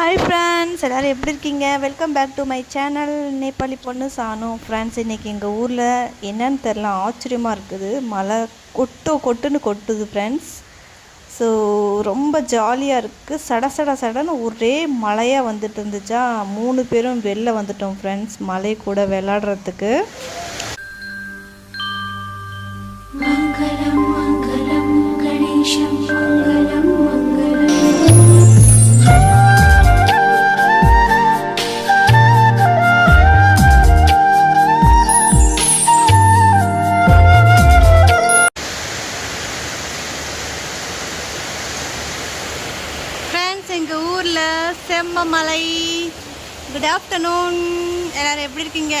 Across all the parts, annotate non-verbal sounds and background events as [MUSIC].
Hi friends எல்லோரும் எப்படி இருக்கீங்க? Welcome back to my channel Nepali பொண்ணு சாணும் ஃப்ரெண்ட்ஸ் இன்றைக்கி எங்கள் ஊரில் என்னன்னு தெரில ஆச்சரியமாக இருக்குது. மழை கொட்டோ கொட்டுன்னு கொட்டுது ஃப்ரெண்ட்ஸ் ஸோ ரொம்ப ஜாலியாக இருக்குது சட சட சடன்னு ஒரே மழையாக வந்துட்டு இருந்துச்சா? மூணு பேரும் வெளில வந்துட்டோம் ஃப்ரெண்ட்ஸ் மலை கூட விளாடுறதுக்கு மங்களம் மங்களம் கணேஷம் மங்களம். ஃப்ரெண்ட்ஸ் எங்கள் ஊரில்? செம்ம மலை குட் ஆஃப்டர்நூன் எல்லோரும் எப்படி இருக்கீங்க?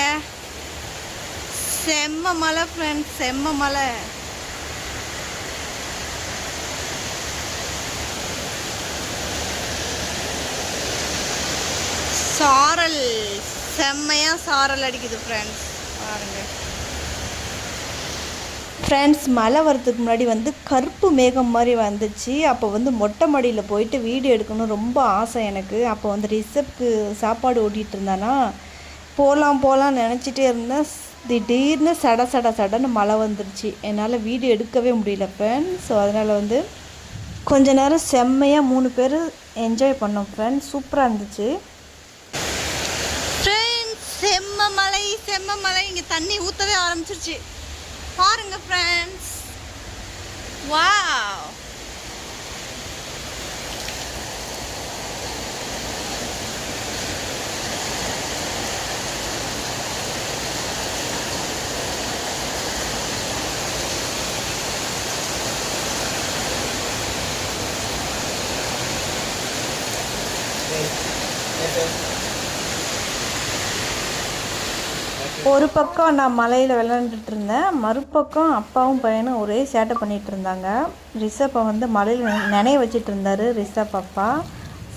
செம்ம மலை ஃப்ரெண்ட்ஸ் செம்ம மலை சாரல். செம்மையாக சாரல் அடிக்குது ஃப்ரெண்ட்ஸ் பாருங்க. ஃப்ரெண்ட்ஸ் மழை வரதுக்கு முன்னாடி வந்து கருப்பு மேகம் மாதிரி வந்துச்சு. அப்போ வந்து மொட்டை மாடியில் போயிட்டு வீடியோ எடுக்கணும் ரொம்ப ஆசை எனக்கு. அப்போ வந்து ரிசப்க்கு சாப்பாடு ஓட்டிகிட்டு இருந்தானா போகலாம் போகலாம் நினச்சிட்டே இருந்தேன். திடீர்னு சட சட சடன்னு மழை வந்துருச்சு. என்னால் வீடியோ எடுக்கவே முடியல ஃப்ரெண்ட்ஸ் ஸோ அதனால் வந்து கொஞ்ச நேரம் செம்மையாக மூணு பேர் என்ஜாய் பண்ணோம் ஃப்ரெண்ட்ஸ் சூப்பராக இருந்துச்சு. ஃப்ரெண்ட்ஸ் செம்ம மலை செம்ம மலை இங்கே தண்ணி ஊற்றவே ஆரம்பிச்சிருச்சு. பாருங்க ஃப்ரெண்ட்ஸ் வாவ் ஒரு பக்கம் நான் மலையில் விளையாண்டுட்டு இருந்தேன் மறுபக்கம் அப்பாவும் பையனும் ஒரே சேட்டை பண்ணிகிட்டு இருந்தாங்க ரிஷப்பை வந்து மலையில் நினைய வச்சுட்டு இருந்தார் ரிஷப் அப்பா.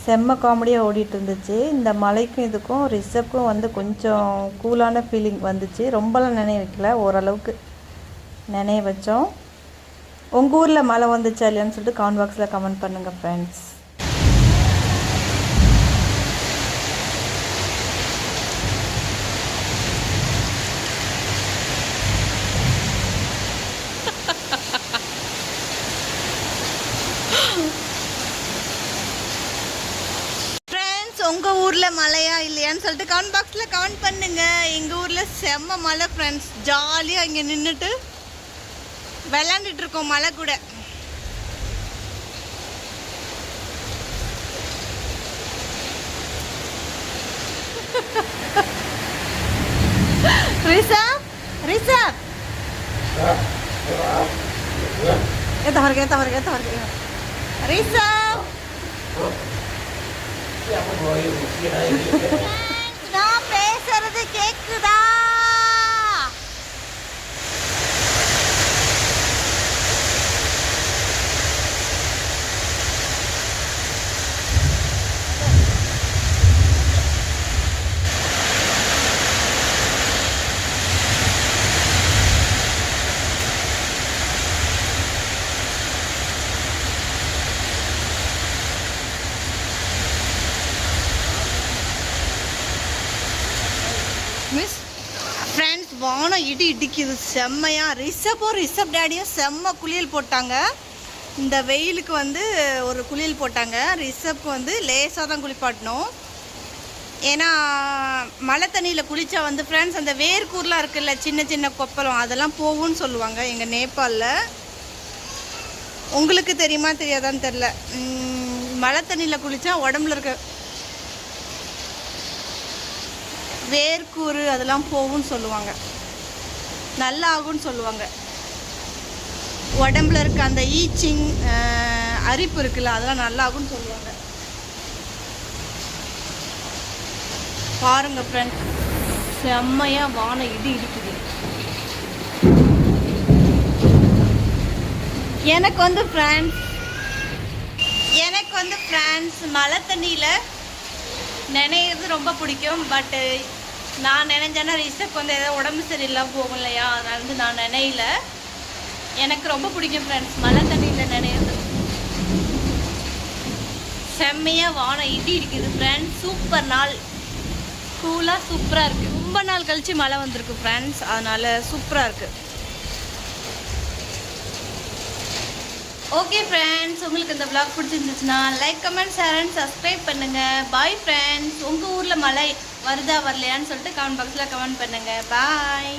செம்ம காமெடியாக ஓடிட்டு இருந்துச்சு இந்த மலைக்கும் இதுக்கும் ரிஷப்புக்கும் வந்து கொஞ்சம் கூலான ஃபீலிங் வந்துச்சு. ரொம்பலாம் நினைய வைக்கல ஓரளவுக்கு நினைய வச்சோம். உங்கள் ஊரில் மழை வந்துச்சா இல்லையான்னு சொல்லிட்டு கமெண்ட் பாக்ஸில் கமெண்ட் பண்ணுங்கள் ஃப்ரெண்ட்ஸ் ஃப்ரெண்ட்ஸ் உங்கள் ஊரில் மழையா இல்லையான்னு சொல்லிட்டு கமெண்ட் பாக்ஸில் கமெண்ட் பண்ணுங்க. எங்கள் ஊரில் செம்ம மழை ஃப்ரெண்ட்ஸ் ஜாலியாக இங்கே நின்றுட்டு விளாண்டுட்டு இருக்கோம் மழை கூட. ரிஷப் ரிஷப் எத்த பாருங்க எத்த பாருங்க எத்த பாருங்க. ரிஷப் [LAUGHS] நான் பேசுறது கேக்குதா மிஸ் ஃப்ரெண்ட்ஸ் வானம் இடி இடிக்குது. செம்மையா. ரிஷப்பும் ரிஷப் டேடியும் செம்ம குளியல் போட்டாங்க. இந்த வெயிலுக்கு வந்து ஒரு குளியல் போட்டாங்க. ரிஷப்க்கு வந்து லேசாக தான் குளிப்பாட்டணும். ஏன்னா மழை தண்ணியில் குளித்தா வந்து ஃப்ரெண்ட்ஸ் அந்த வேர்க்கூர்லாம் இருக்குல்ல சின்ன சின்ன கொப்பளம் அதெல்லாம் போகும்னு சொல்லுவாங்க எங்கள் நேபாளில். உங்களுக்கு தெரியுமா தெரியாதான்னு தெரில மழை தண்ணியில் குளித்தா உடம்புல இருக்க வேர்க்கூறு அதெல்லாம் போகும்னு சொல்லுவாங்க. நல்லா ஆகும்னு சொல்லுவாங்க. உடம்புல இருக்க அந்த ஈச்சிங் அரிப்பு இருக்குல்ல அதெல்லாம் நல்லா ஆகும்னு சொல்லுவாங்க. பாருங்க ஃப்ரெண்ட்ஸ் செம்மையாக வானம் இடி இருக்குது எனக்கு வந்து ஃப்ரான்ஸ் எனக்கு வந்து ஃப்ரான்ஸ் மழை தண்ணியில் நினைக்கிறது ரொம்ப பிடிக்கும். பட்டு நான் நினைஞ்சேன்னா ரிஷப் வந்து ஏதோ உடம்பு சரியில்லாம போகும் இல்லையா அதனால வந்து நான் நினையில. எனக்கு ரொம்ப பிடிக்கும் ஃப்ரெண்ட்ஸ் மழை தண்ணியில் நினைக்கிறது செம்மையாக வானம் இடி இருக்குது ஃப்ரெண்ட்ஸ் சூப்பர் நாள். கூலாக சூப்பராக இருக்குது ரொம்ப நாள் கழிச்சு மழை வந்திருக்கு ஃப்ரெண்ட்ஸ் அதனால் சூப்பராக இருக்குது ஓகே ஃப்ரெண்ட்ஸ் உங்களுக்கு இந்த ப்ளாக் பிடிச்சிருந்துச்சுன்னா like comment share and subscribe பண்ணுங்கள் பாய் ஃப்ரெண்ட்ஸ் உங்கள் ஊரில் மழை வருதா வரலையான்னு சொல்லிட்டு கமெண்ட் பாக்ஸில் கமெண்ட் பண்ணுங்கள் பாய்